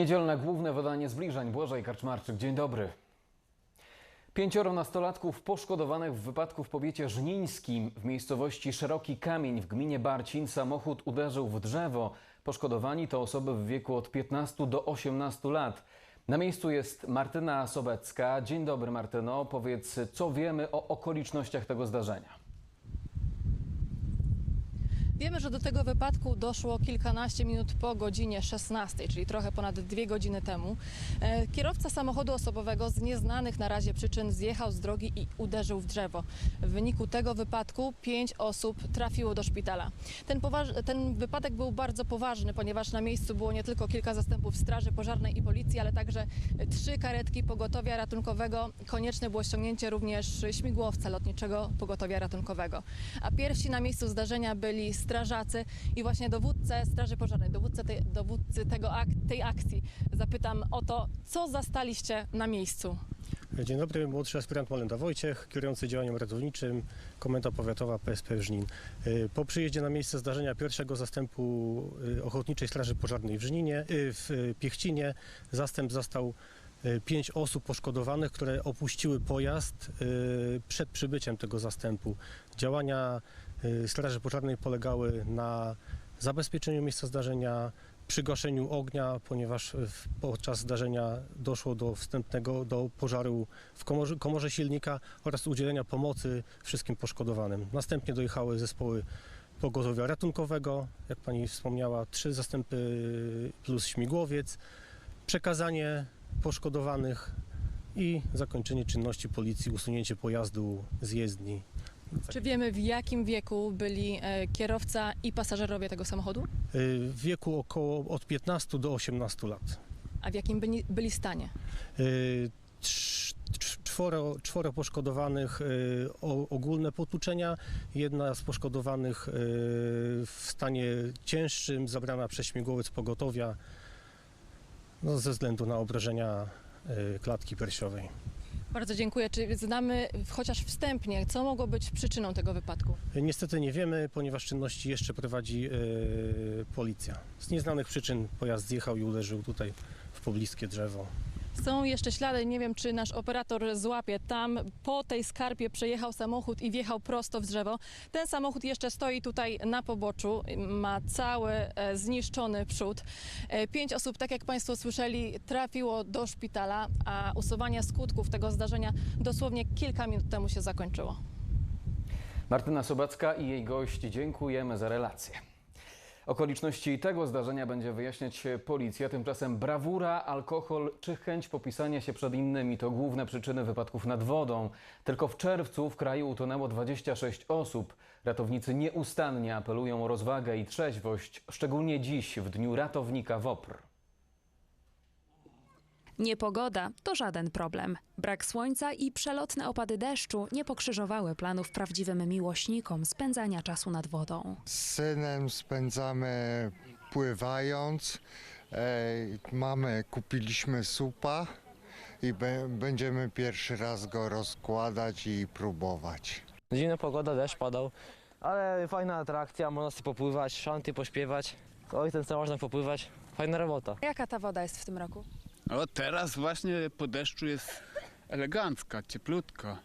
Niedzielne główne wydanie zbliżeń. Błażej Karczmarczyk, dzień dobry. Pięcioro nastolatków poszkodowanych w wypadku w powiecie żnińskim w miejscowości Szeroki Kamień w gminie Barcin samochód uderzył w drzewo. Poszkodowani to osoby w wieku od 15 do 18 lat. Na miejscu jest Martyna Sobecka. Dzień dobry Martyno. Powiedz, co wiemy o okolicznościach tego zdarzenia? Wiemy, że do tego wypadku doszło kilkanaście minut po godzinie 16, czyli trochę ponad dwie godziny temu. E, Kierowca samochodu osobowego z nieznanych na razie przyczyn zjechał z drogi i uderzył w drzewo. W wyniku tego wypadku pięć osób trafiło do szpitala. Ten, ten wypadek był bardzo poważny, ponieważ na miejscu było nie tylko kilka zastępów Straży Pożarnej i Policji, ale także trzy karetki pogotowia ratunkowego. Konieczne było ściągnięcie również śmigłowca lotniczego pogotowia ratunkowego. A pierwsi na miejscu zdarzenia byli strażacy i właśnie dowódcę Straży Pożarnej, dowódcę tej, dowódcy tego ak- tej akcji zapytam o to, co zastaliście na miejscu. Dzień dobry, młodszy aspirant Molenda Wojciech, kierujący działaniem ratowniczym, Komenda Powiatowa PSP Żnin. Y, Po przyjeździe na miejsce zdarzenia pierwszego zastępu y, Ochotniczej Straży Pożarnej w Żninie, y, w Piechcinie, zastęp zastał pięć osób poszkodowanych, które opuściły pojazd y, przed przybyciem tego zastępu. Działania y, Straży Pożarnej polegały na zabezpieczeniu miejsca zdarzenia, przygaszeniu ognia, ponieważ podczas zdarzenia doszło do wstępnego do pożaru w komorze, komorze silnika oraz udzielenia pomocy wszystkim poszkodowanym. Następnie dojechały zespoły pogotowia ratunkowego, jak pani wspomniała, trzy zastępy plus śmigłowiec, przekazanie poszkodowanych i zakończenie czynności policji, usunięcie pojazdu z jezdni. Czy wiemy w jakim wieku byli e, kierowca i pasażerowie tego samochodu? Y, W wieku około od 15 do 18 lat. A w jakim byli, byli stanie? Y, trz- trz- Czworo, czworo poszkodowanych, y, o- ogólne potłuczenia. Jedna z poszkodowanych y, w stanie cięższym, zabrana przez śmigłowiec pogotowia no, ze względu na obrażenia y, klatki piersiowej. Bardzo dziękuję. Czy znamy chociaż wstępnie, co mogło być przyczyną tego wypadku? Niestety nie wiemy, ponieważ czynności jeszcze prowadzi y, policja. Z nieznanych przyczyn pojazd zjechał i uderzył tutaj w pobliskie drzewo. Są jeszcze ślady, nie wiem czy nasz operator złapie. Tam po tej skarpie przejechał samochód i wjechał prosto w drzewo. Ten samochód jeszcze stoi tutaj na poboczu, ma cały e, zniszczony przód. E, Pięć osób, tak jak Państwo słyszeli, trafiło do szpitala, a usuwanie skutków tego zdarzenia dosłownie kilka minut temu się zakończyło. Martyna Sobecka i jej gość dziękujemy za relację. Okoliczności tego zdarzenia będzie wyjaśniać policja. Tymczasem brawura, alkohol czy chęć popisania się przed innymi to główne przyczyny wypadków nad wodą. Tylko w czerwcu w kraju utonęło 26 osób. Ratownicy nieustannie apelują o rozwagę i trzeźwość, szczególnie dziś, w Dniu Ratownika WOPR. Niepogoda to żaden problem. Brak słońca i przelotne opady deszczu nie pokrzyżowały planów prawdziwym miłośnikom spędzania czasu nad wodą. Z synem spędzamy pływając. Mamy, kupiliśmy supa i be, będziemy pierwszy raz go rozkładać i próbować. Zimna pogoda, deszcz padał, ale fajna atrakcja, można sobie popływać, szanty pośpiewać. Oj, ten co można popływać, fajna robota. Jaka ta woda jest w tym roku? O, teraz właśnie po deszczu jest elegancka, cieplutka.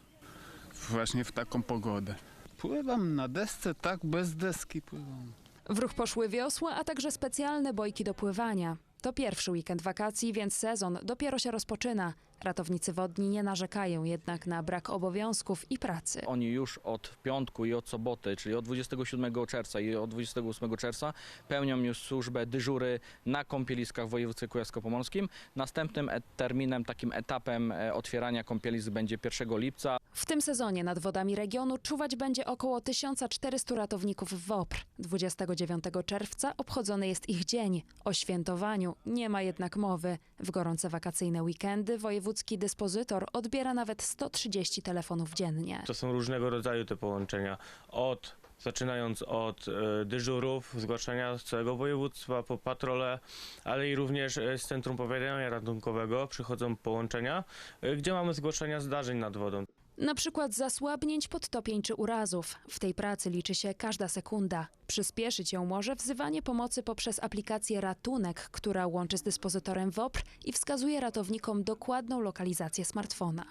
Właśnie w taką pogodę. Pływam na desce, tak bez deski pływam. W ruch poszły wiosła, a także specjalne bojki do pływania. To pierwszy weekend wakacji, więc sezon dopiero się rozpoczyna. Ratownicy wodni nie narzekają jednak na brak obowiązków i pracy. Oni już od piątku i od soboty, czyli od 27 czerwca i od 28 czerwca pełnią już służbę dyżury na kąpieliskach w województwie kujawsko-pomorskim. Następnym terminem, takim etapem e, otwierania kąpielisk będzie 1 lipca. W tym sezonie nad wodami regionu czuwać będzie około 1400 ratowników w WOPR. 29 czerwca obchodzony jest ich dzień. O świętowaniu nie ma jednak mowy. W gorące wakacyjne weekendy wojewódzki dyspozytor odbiera nawet 130 telefonów dziennie. To są różnego rodzaju te połączenia. Od, zaczynając od e, dyżurów, zgłaszania z całego województwa po patrole, ale i również e, z Centrum Powiadamiania Ratunkowego przychodzą połączenia, e, gdzie mamy zgłaszania zdarzeń nad wodą. Na przykład zasłabnięć, podtopień czy urazów. W tej pracy liczy się każda sekunda. Przyspieszyć ją może wzywanie pomocy poprzez aplikację Ratunek, która łączy z dyspozytorem WOPR i wskazuje ratownikom dokładną lokalizację smartfona.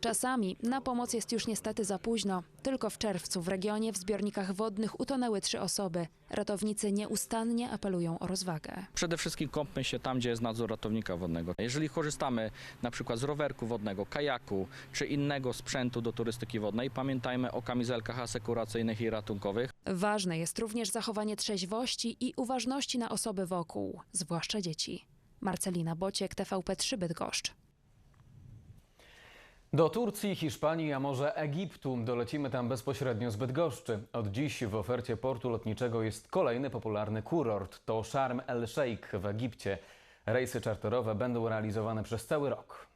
Czasami na pomoc jest już niestety za późno. Tylko w czerwcu w regionie w zbiornikach wodnych utonęły trzy osoby. Ratownicy nieustannie apelują o rozwagę. Przede wszystkim kąpmy się tam, gdzie jest nadzór ratownika wodnego. Jeżeli korzystamy na przykład z rowerku wodnego, kajaku czy innego sprzętu do turystyki wodnej, pamiętajmy o kamizelkach asekuracyjnych i ratunkowych. Ważne jest również zachowanie trzeźwości i uważności na osoby wokół, zwłaszcza dzieci. Marcelina Bociek, TVP3 Bydgoszcz. Do Turcji, Hiszpanii, a może Egiptu. Dolecimy tam bezpośrednio z Bydgoszczy. Od dziś w ofercie portu lotniczego jest kolejny popularny kurort. To Sharm el Sheikh w Egipcie. Rejsy czarterowe będą realizowane przez cały rok.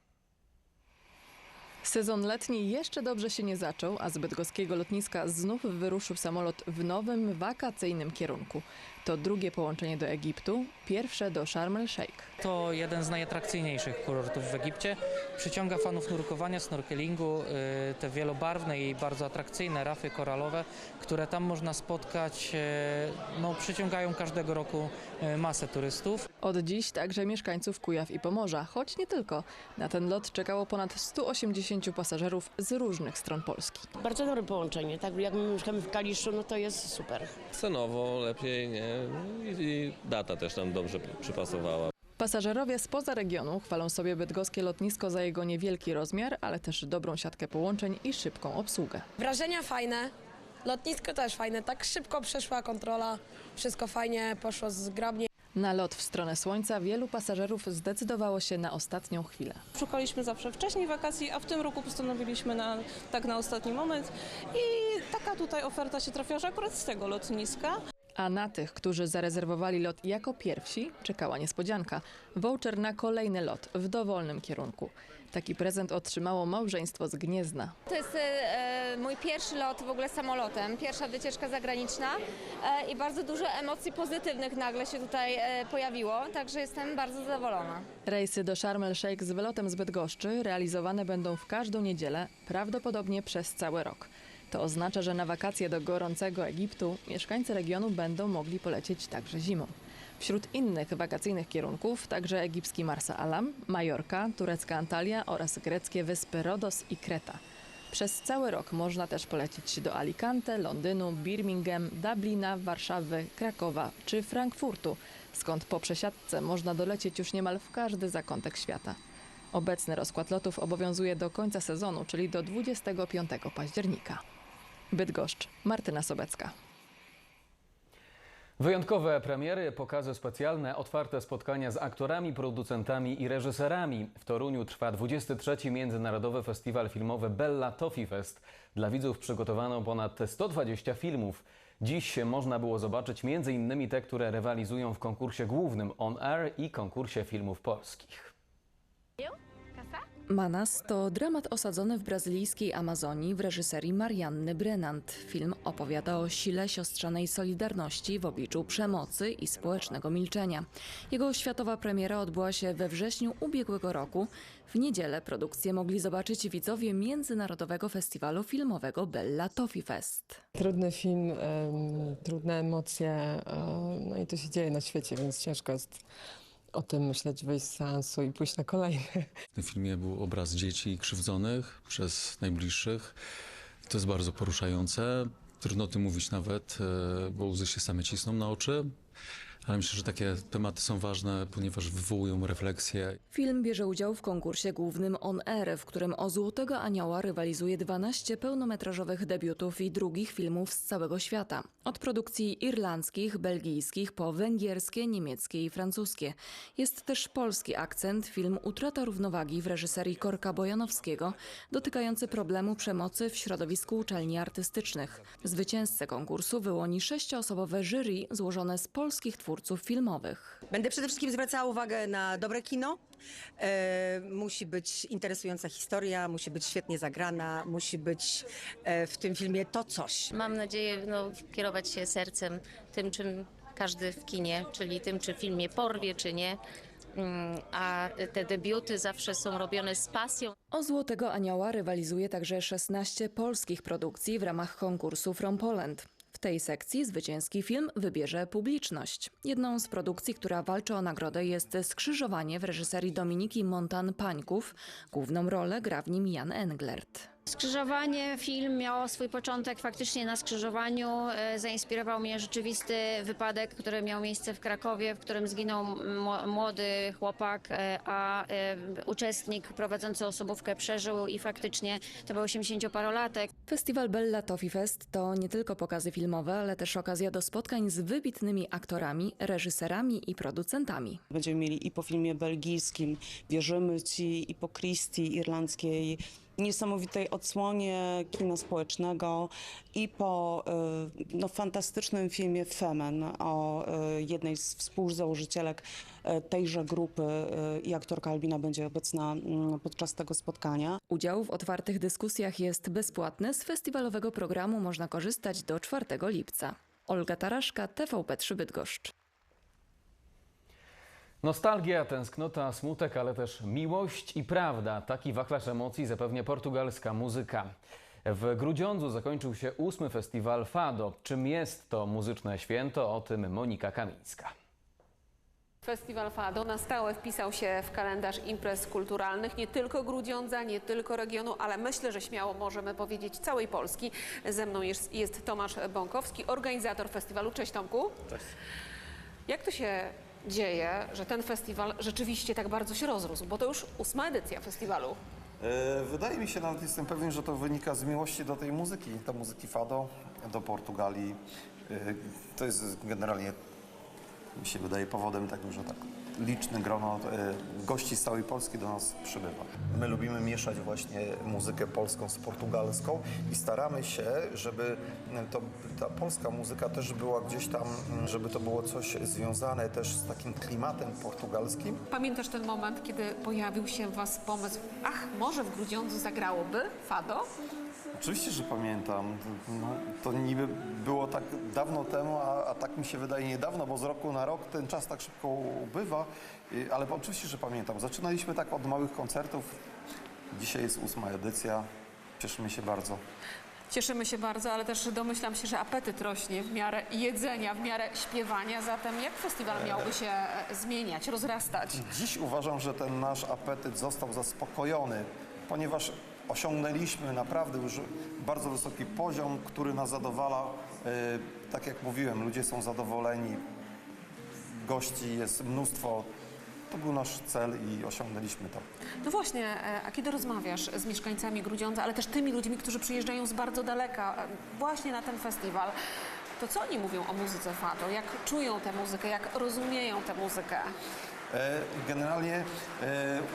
Sezon letni jeszcze dobrze się nie zaczął, a z bydgoskiego lotniska znów wyruszył samolot w nowym, wakacyjnym kierunku. To drugie połączenie do Egiptu, pierwsze do Sharm el Sheikh. To jeden z najatrakcyjniejszych kurortów w Egipcie. Przyciąga fanów nurkowania, snorkelingu, y, te wielobarwne i bardzo atrakcyjne rafy koralowe, które tam można spotkać, y, no, przyciągają każdego roku y, masę turystów. Od dziś także mieszkańców Kujaw i Pomorza, choć nie tylko. Na ten lot czekało ponad 180 pasażerów z różnych stron Polski. Bardzo dobre połączenie, tak jak my mieszkamy w Kaliszu, no to jest super. Cenowo lepiej, nie? I, i data też nam dobrze przypasowała. Pasażerowie spoza regionu chwalą sobie bydgoskie lotnisko za jego niewielki rozmiar, ale też dobrą siatkę połączeń i szybką obsługę. Wrażenia fajne, lotnisko też fajne, tak szybko przeszła kontrola, wszystko fajnie, poszło zgrabnie. Na lot w stronę słońca wielu pasażerów zdecydowało się na ostatnią chwilę. Szukaliśmy zawsze wcześniej wakacji, a w tym roku postanowiliśmy na, tak na ostatni moment i taka tutaj oferta się trafiła, że akurat z tego lotniska. A na tych, którzy zarezerwowali lot jako pierwsi, czekała niespodzianka. Voucher na kolejny lot w dowolnym kierunku. Taki prezent otrzymało małżeństwo z Gniezna. To jest e, mój pierwszy lot w ogóle samolotem, pierwsza wycieczka zagraniczna e, i bardzo dużo emocji pozytywnych nagle się tutaj e, pojawiło, także jestem bardzo zadowolona. Rejsy do Sharm el Sheikh z wylotem z Bydgoszczy realizowane będą w każdą niedzielę, prawdopodobnie przez cały rok. To oznacza, że na wakacje do gorącego Egiptu mieszkańcy regionu będą mogli polecieć także zimą. Wśród innych wakacyjnych kierunków także egipski Marsa Alam, Majorka, turecka Antalya oraz greckie wyspy Rodos i Kreta. Przez cały rok można też polecieć do Alicante, Londynu, Birmingham, Dublina, Warszawy, Krakowa czy Frankfurtu, skąd po przesiadce można dolecieć już niemal w każdy zakątek świata. Obecny rozkład lotów obowiązuje do końca sezonu, czyli do 25 października. Bydgoszcz, Martyna Sobecka. Wyjątkowe premiery, pokazy specjalne, otwarte spotkania z aktorami, producentami i reżyserami. W Toruniu trwa 23. Międzynarodowy Festiwal Filmowy Bella Toffee Fest. Dla widzów przygotowano ponad 120 filmów. Dziś można było zobaczyć m.in. te, które rywalizują w konkursie głównym On Air i konkursie filmów polskich. Manas to dramat osadzony w brazylijskiej Amazonii w reżyserii Marianny Brennand. Film opowiada o sile siostrzanej solidarności w obliczu przemocy i społecznego milczenia. Jego światowa premiera odbyła się we wrześniu ubiegłego roku. W niedzielę produkcję mogli zobaczyć widzowie Międzynarodowego Festiwalu Filmowego Bella Toffee Fest. Trudny film, trudne emocje, e, no i to się dzieje na świecie, więc ciężko jest o tym myśleć, wyjść z seansu i pójść na kolejny. W tym filmie był obraz dzieci krzywdzonych przez najbliższych. To jest bardzo poruszające. Trudno o tym mówić nawet, e, bo łzy się same cisną na oczy. Ale myślę, że takie tematy są ważne, ponieważ wywołują refleksję. Film bierze udział w konkursie głównym On Air, w którym o Złotego Anioła rywalizuje 12 pełnometrażowych debiutów i drugich filmów z całego świata. Od produkcji irlandzkich, belgijskich po węgierskie, niemieckie i francuskie. Jest też polski akcent, film Utrata równowagi w reżyserii Korka Bojanowskiego, dotykający problemu przemocy w środowisku uczelni artystycznych. Zwycięzcę konkursu wyłoni sześcioosobowe jury złożone z polskich twórców filmowych. Będę przede wszystkim zwracała uwagę na dobre kino. E, musi być interesująca historia, musi być świetnie zagrana, musi być e, w tym filmie to coś. Mam nadzieję no, kierować się sercem tym, czym każdy w kinie, czyli tym, czy film mnie porwie, czy nie. mm, a te debiuty zawsze są robione z pasją. O Złotego Anioła rywalizuje także 16 polskich produkcji w ramach konkursu From Poland. Tej sekcji zwycięski film wybierze publiczność. Jedną z produkcji, która walczy o nagrodę jest Skrzyżowanie w reżyserii Dominiki Montan-Pańków. Główną rolę gra w nim Jan Englert. Skrzyżowanie, film miał swój początek faktycznie na skrzyżowaniu. E, Zainspirował mnie rzeczywisty wypadek, który miał miejsce w Krakowie, w którym zginął mło- młody chłopak, e, a e, uczestnik prowadzący osobówkę przeżył i faktycznie to był 80-parolatek. Festiwal Bella Toffee Fest to nie tylko pokazy filmowe, ale też okazja do spotkań z wybitnymi aktorami, reżyserami i producentami. Będziemy mieli i po filmie belgijskim Wierzymy Ci, i po Christie irlandzkiej niesamowitej odsłonie kina społecznego i po y, no, fantastycznym filmie Femen o y, jednej z współzałożycielek y, tejże grupy i aktorka Albina będzie obecna mm, podczas tego spotkania. Udział w otwartych dyskusjach jest bezpłatny. Z festiwalowego programu można korzystać do 4 lipca. Olga Taraszka, TVP3 Bydgoszcz. Nostalgia, tęsknota, smutek, ale też miłość i prawda. Taki wachlarz emocji zapewnia portugalska muzyka. W Grudziądzu zakończył się ósmy festiwal Fado. Czym jest to muzyczne święto? O tym Monika Kamińska. Festiwal Fado na stałe wpisał się w kalendarz imprez kulturalnych nie tylko Grudziądza, nie tylko regionu, ale myślę, że śmiało możemy powiedzieć całej Polski. Ze mną jest, jest Tomasz Bąkowski, organizator festiwalu. Cześć Tomku. Cześć. Jak to się dzieje, że ten festiwal rzeczywiście tak bardzo się rozrósł? Bo to już ósma edycja festiwalu. E, Wydaje mi się, nawet jestem pewien, że to wynika z miłości do tej muzyki, do muzyki fado, do Portugalii. E, To jest generalnie, mi się wydaje, powodem tego, że tak liczne grono e, gości z całej Polski do nas przybywa. My lubimy mieszać właśnie muzykę polską z portugalską i staramy się, żeby to, ta polska muzyka też była gdzieś tam, żeby to było coś związane też z takim klimatem portugalskim. Pamiętasz ten moment, kiedy pojawił się w Was pomysł, ach, może w Grudziądzu zagrałoby Fado? Oczywiście, że pamiętam. No, to niby było tak dawno temu, a, a tak mi się wydaje niedawno, bo z roku na rok ten czas tak szybko ubywa, ale oczywiście, że pamiętam. Zaczynaliśmy tak od małych koncertów. Dzisiaj jest ósma edycja. Cieszymy się bardzo. Cieszymy się bardzo, ale też domyślam się, że apetyt rośnie w miarę jedzenia, w miarę śpiewania. Zatem jak festiwal miałby się e, zmieniać, rozrastać? Dziś uważam, że ten nasz apetyt został zaspokojony, ponieważ osiągnęliśmy naprawdę już bardzo wysoki poziom, który nas zadowala. E, Tak jak mówiłem, ludzie są zadowoleni, gości jest mnóstwo. To był nasz cel i osiągnęliśmy to. No właśnie, e, a kiedy rozmawiasz z mieszkańcami Grudziądza, ale też tymi ludźmi, którzy przyjeżdżają z bardzo daleka e, właśnie na ten festiwal, to co oni mówią o muzyce Fado? Jak czują tę muzykę, jak rozumieją tę muzykę? E, Generalnie e,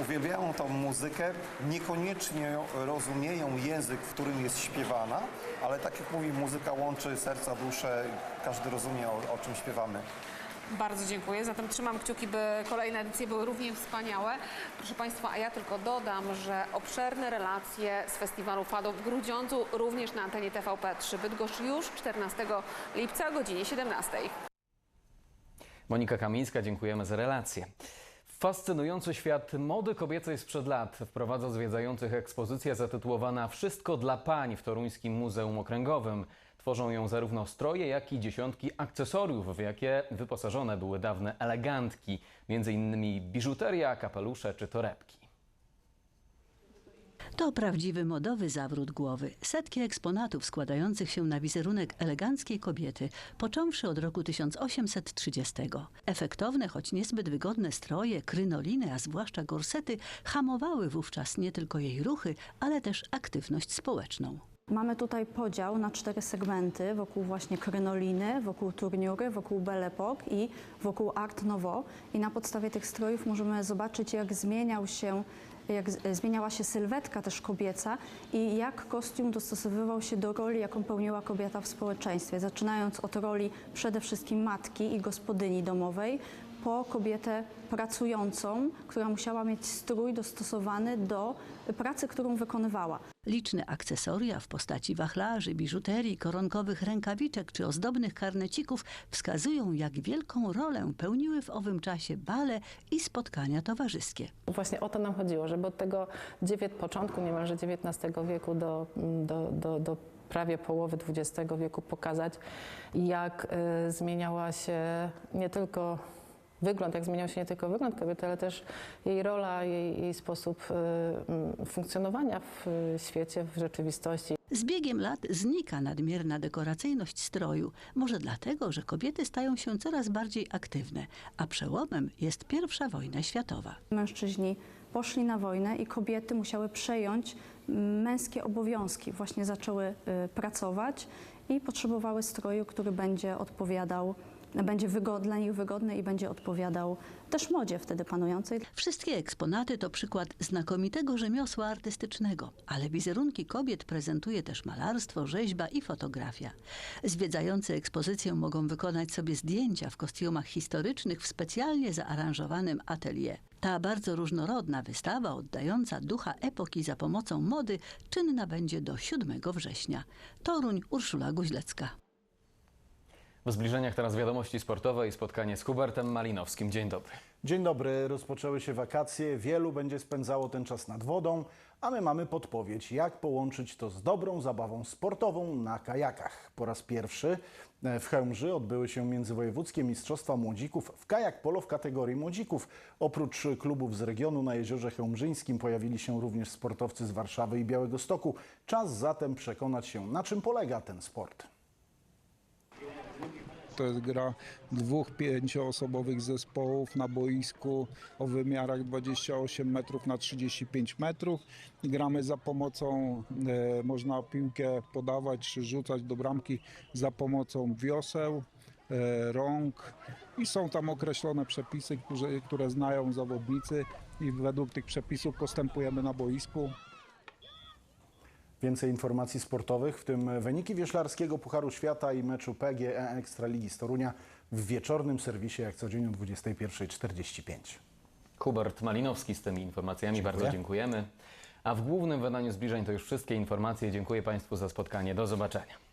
uwielbiają tą muzykę, niekoniecznie rozumieją język, w którym jest śpiewana, ale tak jak mówi, muzyka łączy serca, duszę, każdy rozumie o, o czym śpiewamy. Bardzo dziękuję. Zatem trzymam kciuki, by kolejne edycje były równie wspaniałe. Proszę Państwa, a ja tylko dodam, że obszerne relacje z festiwalu Fado w Grudziądzu również na antenie TVP3 Bydgoszcz już 14 lipca o godzinie 17. Monika Kamińska, dziękujemy za relację. Fascynujący świat mody kobiecej sprzed lat wprowadza zwiedzających ekspozycja zatytułowana Wszystko dla pań w Toruńskim Muzeum Okręgowym. Tworzą ją zarówno stroje, jak i dziesiątki akcesoriów, w jakie wyposażone były dawne elegantki, m.in. biżuteria, kapelusze czy torebki. To prawdziwy modowy zawrót głowy. Setki eksponatów składających się na wizerunek eleganckiej kobiety, począwszy od roku 1830. Efektowne, choć niezbyt wygodne stroje, krynoliny, a zwłaszcza gorsety, hamowały wówczas nie tylko jej ruchy, ale też aktywność społeczną. Mamy tutaj podział na cztery segmenty wokół właśnie krynoliny, wokół turniury, wokół Belle i wokół Art Nouveau. I na podstawie tych strojów możemy zobaczyć, jak zmieniał się jak zmieniała się sylwetka też kobieca i jak kostium dostosowywał się do roli, jaką pełniła kobieta w społeczeństwie. Zaczynając od roli przede wszystkim matki i gospodyni domowej, po kobietę pracującą, która musiała mieć strój dostosowany do pracy, którą wykonywała. Liczne akcesoria w postaci wachlarzy, biżuterii, koronkowych rękawiczek czy ozdobnych karnecików wskazują, jak wielką rolę pełniły w owym czasie bale i spotkania towarzyskie. Właśnie o to nam chodziło, żeby od tego dziewięt, początku niemalże XIX wieku do, do, do, do prawie połowy XX wieku pokazać, jak y, zmieniała się nie tylko wygląd, jak zmieniał się nie tylko wygląd kobiety, ale też jej rola, jej, jej sposób y, funkcjonowania w y, świecie, w rzeczywistości. Z biegiem lat znika nadmierna dekoracyjność stroju. Może dlatego, że kobiety stają się coraz bardziej aktywne, a przełomem jest pierwsza wojna światowa. Mężczyźni poszli na wojnę i kobiety musiały przejąć męskie obowiązki. Właśnie zaczęły y, pracować i potrzebowały stroju, który będzie odpowiadał, będzie wygod, dla nich wygodny i będzie odpowiadał też modzie wtedy panującej. Wszystkie eksponaty to przykład znakomitego rzemiosła artystycznego, ale wizerunki kobiet prezentuje też malarstwo, rzeźba i fotografia. Zwiedzający ekspozycję mogą wykonać sobie zdjęcia w kostiumach historycznych w specjalnie zaaranżowanym atelier. Ta bardzo różnorodna wystawa, oddająca ducha epoki za pomocą mody, czynna będzie do 7 września. Toruń, Urszula Guźlecka. W zbliżeniach teraz wiadomości sportowe i spotkanie z Hubertem Malinowskim. Dzień dobry. Dzień dobry, rozpoczęły się wakacje, wielu będzie spędzało ten czas nad wodą, a my mamy podpowiedź, jak połączyć to z dobrą zabawą sportową na kajakach. Po raz pierwszy e, w Chełmży odbyły się międzywojewódzkie Mistrzostwa Młodzików w kajak polo w kategorii młodzików. Oprócz klubów z regionu na Jeziorze Chełmżyńskim pojawili się również sportowcy z Warszawy i Białegostoku. Czas zatem przekonać się, na czym polega ten sport. To jest gra dwóch pięcioosobowych zespołów na boisku o wymiarach 28 metrów na 35 metrów. Gramy za pomocą, e, można piłkę podawać czy rzucać do bramki za pomocą wioseł, e, rąk i są tam określone przepisy, które, które znają zawodnicy i według tych przepisów postępujemy na boisku. Więcej informacji sportowych, w tym wyniki wioślarskiego Pucharu Świata i meczu PGE Ekstraligi z Torunia w wieczornym serwisie jak co dzień o 21.45. Hubert Malinowski z tymi informacjami. Dziękuję. Bardzo dziękujemy. A w głównym wydaniu zbliżeń to już wszystkie informacje. Dziękuję Państwu za spotkanie. Do zobaczenia.